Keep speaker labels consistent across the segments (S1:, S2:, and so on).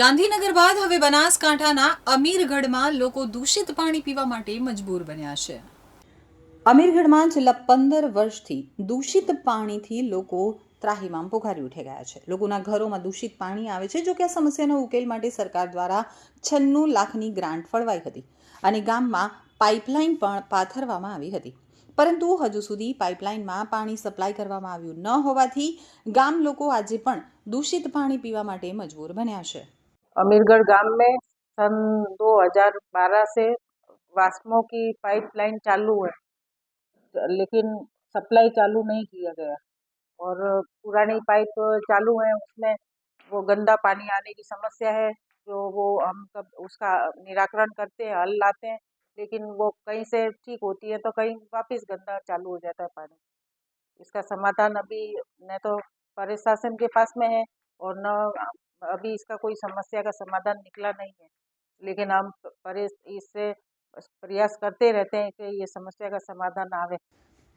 S1: ગાંધીનગર બાદ હવે બનાસકાંઠાના અમીરગઢમાં લોકો દૂષિત પાણી પીવા માટે મજબૂર બન્યા છે. અમીરગઢમાં છેલ્લા પંદર વર્ષથી દૂષિત પાણીથી લોકો ત્રાહીમામ પોકારી ઉઠી ગયા છે. લોકોના ઘરોમાં દૂષિત પાણી આવે છે, જો કે આ સમસ્યાનો ઉકેલ માટે સરકાર દ્વારા છન્નું લાખની ગ્રાન્ટ ફળવાઈ હતી અને ગામમાં પાઇપલાઇન પણ પાથરવામાં આવી હતી. પરંતુ હજુ સુધી પાઇપલાઇનમાં પાણી સપ્લાય કરવામાં આવ્યું ન હોવાથી ગામ લોકો આજે પણ દૂષિત પાણી પીવા માટે મજબૂર બન્યા છે.
S2: अमीरगढ़ गाँव में सन 2012 से वास्मो की पाइपलाइन चालू है। लेकिन सप्लाई चालू नहीं किया गया और पुरानी पाइप चालू है, उसमें वो गंदा पानी आने की समस्या है, जो वो हम कब उसका निराकरण करते हैं, हल लाते हैं, लेकिन वो कहीं से ठीक होती है तो कहीं वापस गंदा चालू हो जाता है पानी। इसका समाधान अभी न तो प्रशासन के पास में है और न अभी इसका कोई समस्या का समाधान निकला नहीं है लेकिन हम परे इससे प्रयास करते रहते हैं कि ये समस्या का समाधान आवे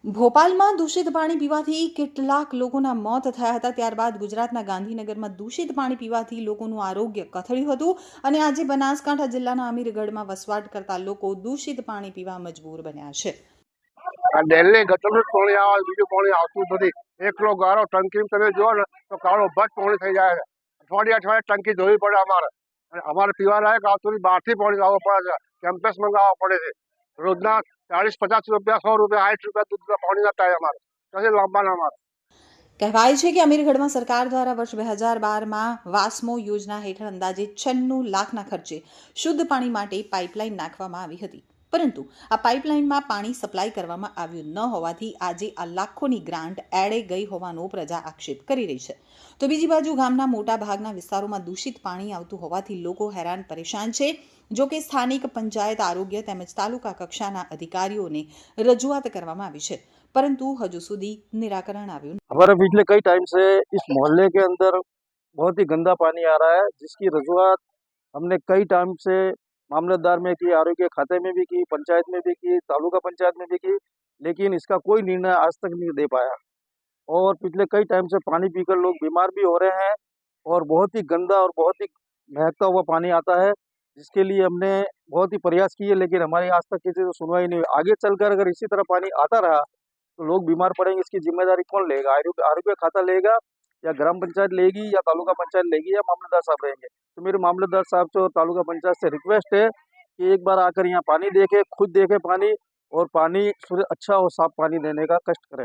S1: ભોપાલમાં દૂષિત પાણી પીવાથી કેટલાક લોકોના મોત થયા હતા ત્યારબાદ ગુજરાતના ગાંધીનગરમાં દૂષિત પાણી પીવાથી લોકોનું આરોગ્ય કથળ્યું હતું અને આજે બનાસકાંઠા જિલ્લાના અમીરગઢમાં વસવાટ કરતા લોકો દૂષિત પાણી પીવા મજબૂર બન્યા છે
S3: આ ડેલી ગટરનું જ પાણી આવે બીજું પાણી આવતું જ નથી એકલો ગારો ટંકી તમે જુઓ ને તો કાળો ભટ પાણી થઈ જાય છે અઠવાડિયે અઠવાડિયે ટંકી ધોવી પડે અમારે. અને અમારે પીવા લાયક આવતું બહારથી પાણી લાવવું પડે છે. કેમ્પસ મંગાવવા પડે છે. રોજના ચાલીસ પચાસ રૂપિયા, સો રૂપિયા સાઠ રૂપિયા દૂધના પાણીના થાય અમારે. કશે લાંબાના અમારે
S1: કહેવાય છે કે અમીરગઢમાં સરકાર દ્વારા વર્ષ બે હજાર બારમાં વાસ્મો યોજના હેઠળ અંદાજે છન્નું લાખના ખર્ચે શુદ્ધ પાણી માટે પાઇપલાઇન નાખવામાં આવી હતી. પરંતુ આ પાઇપલાઇનમાં પાણી સપ્લાય કરવામાં આવ્યું ન હોવાથી આજે આ લાખોની ગ્રાન્ટ એડે ગઈ હોવાનો પ્રજા આક્ષેપ કરી રહી છે તો બીજી બાજુ ગામના મોટા ભાગના વિસ્તારોમાં દૂષિત પાણી આવતું હોવાથી લોકો હેરાન પરેશાન છે જો કે સ્થાનિક પંચાયત આરોગ્ય તેમજ તાલુકા કક્ષાના અધિકારીઓને રજૂઆત કરવામાં આવી છે પરંતુ હજુ સુધી નિરાકરણ આવ્યું
S4: हमारे पिछले कई टाइम से इस मोहल्ले के अंदर बहुत ही गंदा पानी आ रहा है जिसकी रजूआत हमने कई टाइम से मामलतदार में की, आरोग्य खाते में भी की, पंचायत में भी की, तालुका पंचायत में भी की, लेकिन इसका कोई निर्णय आज तक नहीं दे पाया। और पिछले कई टाइम से पानी पीकर लोग बीमार भी हो रहे हैं और बहुत ही गंदा और बहुत ही महकता हुआ पानी आता है, जिसके लिए हमने बहुत ही प्रयास किए, लेकिन हमारी आज तक किसी से सुनवाई नहीं हुई। आगे चलकर अगर इसी तरह पानी आता रहा तो लोग बीमार पड़ेंगे, इसकी ज़िम्मेदारी कौन लेगा? आरोग्य खाता लेगा या ग्राम पंचायत लेगी या तालुका पंचायत लेगी या मामलेदार साहब रहेंगे। तो मेरे मामलेदार साहब से और तालुका पंचायत से रिक्वेस्ट है कि एक बार आकर यहाँ पानी देखे, खुद देखे पानी और पानी अच्छा और साफ़ पानी देने का कष्ट करें।